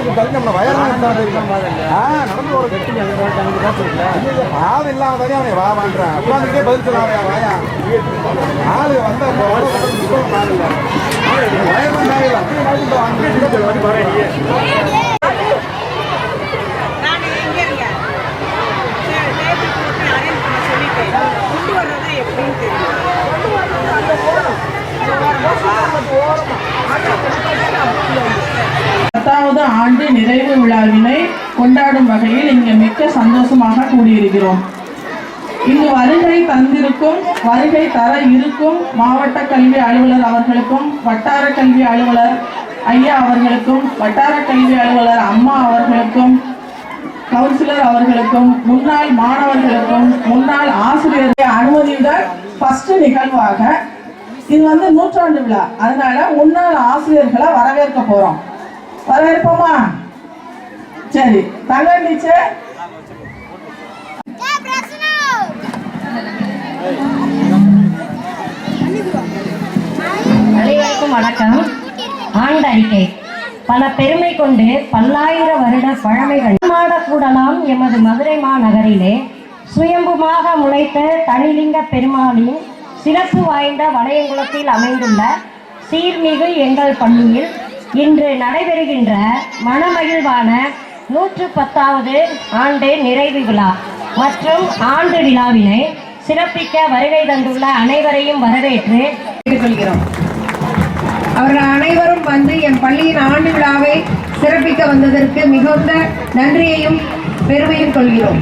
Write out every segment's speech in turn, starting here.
நம்ம வயலாம் ஆ நடந்து ஒரு பாதை இல்லாம தானே அவனை வா பண்றான். உட்காந்துட்டே பதில் சொல்லாமையா வாயா? ஆளு வந்த கொண்டு வர்றது எப்படின்னு தெரியும்? பத்தாவது ஆண்டு நிறைவு விழாவினை கொண்டாடும் வகையில் இங்கு மிக்க சந்தோஷமாக கூடியிருக்கிறோம். இங்கு வருகை தந்திருக்கும் வருகை தர இருக்கும் மாவட்ட கல்வி அலுவலர் அவர்களுக்கும் வட்டார கல்வி அலுவலர் ஐயா அவர்களுக்கும் வட்டார கல்வி அலுவலர் அம்மா அவர்களுக்கும் கவுன்சிலர் அவர்களுக்கும் முன்னாள் மாணவர்களுக்கும் முன்னாள் ஆசிரியர்கள் அனுமதியுடன் ஃபர்ஸ்ட் நிகழ்வாக. இது வந்து நூற்றாண்டு விழா. அதனால முன்னாள் ஆசிரியர்களை வரவேற்க போறோம். வரவேற்போமா? சரி தங்க டீச்சர் அனைவருக்கும் வணக்கம். ஆண்ட அறிக்கை. பல பெருமை கொண்டு பல்லாயிர வருட பழமைகள். மாடக்கூடலாம் எமது மதுரை மாநகரிலே சுயம்புமாக முளைத்த தனிலிங்க பெருமாளின் சிறப்பு வாய்ந்த வளையங்குளத்தில் அமைந்துள்ள சீர்மிகு எங்கள் பள்ளியில் இன்று நடைபெறுகின்ற மனமகிழ்வான நூற்று பத்தாவது ஆண்டு நிறைவு விழா மற்றும் ஆண்டு விழாவினை சிறப்பிக்க வருகை தந்துள்ள அனைவரையும் வரவேற்று கொள்கிறோம் அவர்கள் அனைவரும் வந்து என் பள்ளியின் ஆண்டு விழாவை சிறப்பிக்க வந்ததற்கு மிகுந்த நன்றியையும் பெருமையும் கொள்கிறோம்.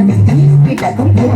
சேர்த்தெடுத்து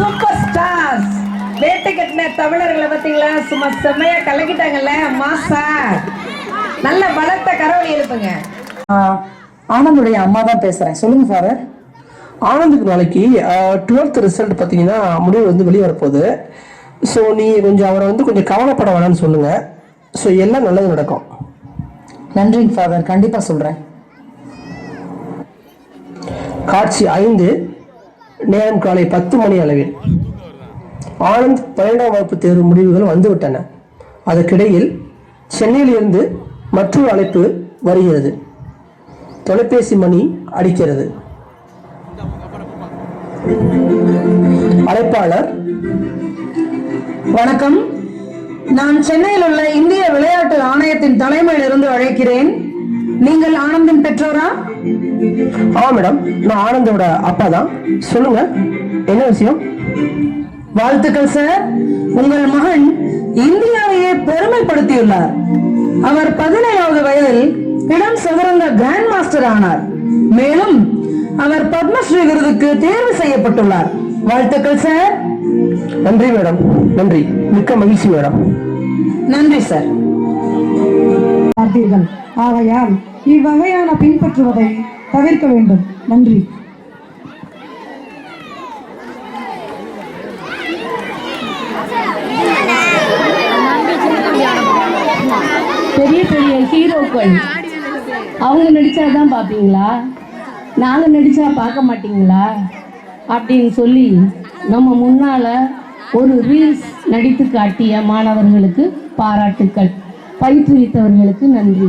Super stars வேட்டை கட்டின தமிழர்களை பார்த்தீங்களா? சும்மா செம்மையா கலக்கிட்டாங்கல்ல மாசா. நல்ல பலத்த கரவழி எழுப்புங்க. ஆனந்துடைய அம்மா தான் பேசுறேன். சொல்லுங்க ஃபாதர் ஆனந்துக்கு நாளைக்கு டுவெல்த் ரிசல்ட் பார்த்தீங்கன்னா முடிவு வந்து வெளியே வரப்போகுது. ஸோ நீ கொஞ்சம் அவரை வந்து கொஞ்சம் கவலைப்பட வேணாம்னு சொல்லுங்க. ஸோ எல்லாம் நல்லது நடக்கும். நன்றிங்க ஃபாதர் கண்டிப்பாக சொல்கிறேன் காட்சி ஐந்து. நேரம் காலை பத்து மணி அளவில். ஆனந்த் பன்னிரெண்டாம் வகுப்பு தேர்வு முடிவுகள் வந்துவிட்டன. அதற்கிடையில் சென்னையிலிருந்து மற்றொரு அழைப்பு வருகிறது. தொலைபேசி மணி அடிக்கிறது. அழைப்பாளர். வணக்கம். நான் சென்னையில் உள்ள இந்திய விளையாட்டு ஆணையத்தின் தலைமையிலிருந்து அழைக்கிறேன். நீங்கள் ஆனந்தின் பெற்றோரா? ஆ மேடம். நான் ஆனந்தோட அப்பா தான் சொல்லுங்க. என்ன விஷயம்? வாழ்த்துக்கள் சார். உங்கள் மகன் இந்தியாவையே பெருமைப்படுத்தியுள்ளார். அவர் பதினேழாவது வயதில் இளம் சதுரங்க கிராண்ட் மாஸ்டர் ஆனார். மேலும் அவர் பத்மஸ்ரீ விருதுக்கு தேர்வு செய்யப்பட்டுள்ளார். வாழ்த்துக்கள் சார். நன்றி மேடம். நன்றி. மிக்க மகிழ்ச்சி மேடம். நன்றி சார். பார்த்தீர்கள் ஆகையால் இவ்வகையான பின்பற்றுவதை தவிர்க்க வேண்டும். நன்றி. பெரிய பெரிய ஹீரோக்கள். அவங்க நடிச்சாதான் பார்ப்பீங்களா? நாங்கள் நடிச்சா பார்க்க மாட்டீங்களா? அப்படின்னு சொல்லி நம்ம முன்னால ஒரு ரீல்ஸ் நடித்து காட்டிய மாணவர்களுக்கு பாராட்டுக்கள். பயிற்றுவித்தவர்களுக்கு நன்றி.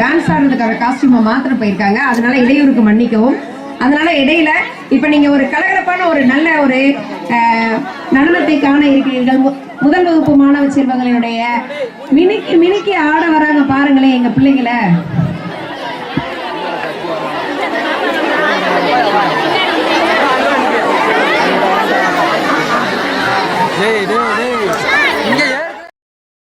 டான்ஸ் ஆடுறதுக்கான காஸ்டியூமை மாத்திர போயிருக்காங்க. அதனால இடையூறுக்கு மன்னிக்கவும். அதனால இடையில இப்ப நீங்க ஒரு கலகலப்பான ஒரு நல்ல ஒரு நடனத்தை காண இருக்கிறீர்கள். முதல் வகுப்பு மாணவ செல்வங்களினுடைய மினுக்கி மினுக்கி ஆட வராங்க பாருங்களேன் எங்க பிள்ளைங்களை. Hey, dude.